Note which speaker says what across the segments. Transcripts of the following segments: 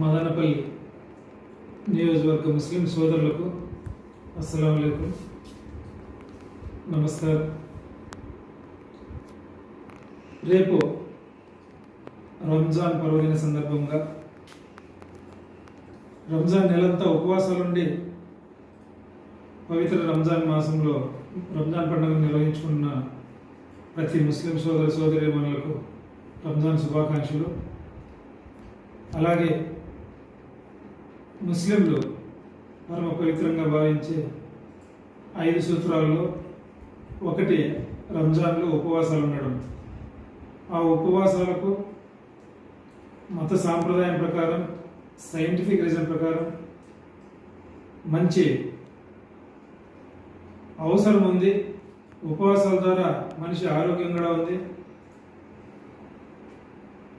Speaker 1: మదనపల్లి నియోజకవర్గ ముస్లిం సోదరులకు అస్సలం నమస్కారం. రేపు రంజాన్ పర్వదిన సందర్భంగా రంజాన్ నెలంతా ఉపవాసాలుండి పవిత్ర రంజాన్ మాసంలో రంజాన్ పండుగ నిర్వహించుకున్న ప్రతి ముస్లిం సోదర సోదరీమణులకు రంజాన్ శుభాకాంక్షలు. అలాగే ముస్లింలు పరమ పవిత్రంగా భావించే ఐదు సూత్రాల్లో ఒకటి రంజాన్లో ఉపవాసాలు ఉండడం. ఆ ఉపవాసాలకు మత సాంప్రదాయం ప్రకారం సైంటిఫిక్ రీజన్ ప్రకారం మంచి అవసరం ఉంది. ఉపవాసాల ద్వారా మనిషి ఆరోగ్యం కూడా ఉంది.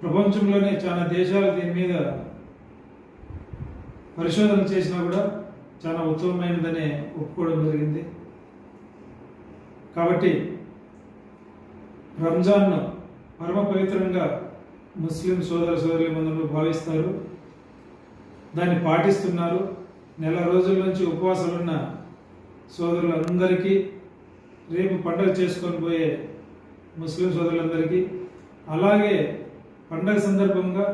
Speaker 1: ప్రపంచంలోనే చాలా దేశాలు దీని మీద పరిశోధన చేసినా కూడా చాలా ఉత్తమమైనదని ఒప్పుకోవడం జరిగింది. కాబట్టి రంజాన్ను పరమ పవిత్రంగా ముస్లిం సోదర సోదరుల మందులు భావిస్తారు. దాన్ని పాటిస్తున్నారు. నెల రోజుల నుంచి ఉపవాసాలున్న సోదరులందరికీ రేపు పండుగ చేసుకొని పోయే ముస్లిం సోదరులందరికీ అలాగే పండగ సందర్భంగా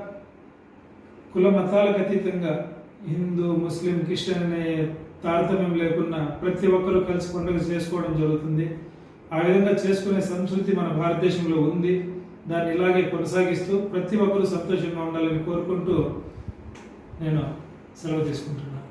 Speaker 1: కుల మతాలకు అతీతంగా హిందూ ముస్లిం క్రిస్టియన్ అనే తారతమ్యం లేకుండా ప్రతి ఒక్కరూ కలిసి పండుగ చేసుకోవడం జరుగుతుంది. ఆ విధంగా చేసుకునే సంస్కృతి మన భారతదేశంలో ఉంది. దాన్ని ఇలాగే కొనసాగిస్తూ ప్రతి ఒక్కరూ సంతోషంగా ఉండాలని కోరుకుంటూ నేను సెలవు తీసుకుంటున్నాను.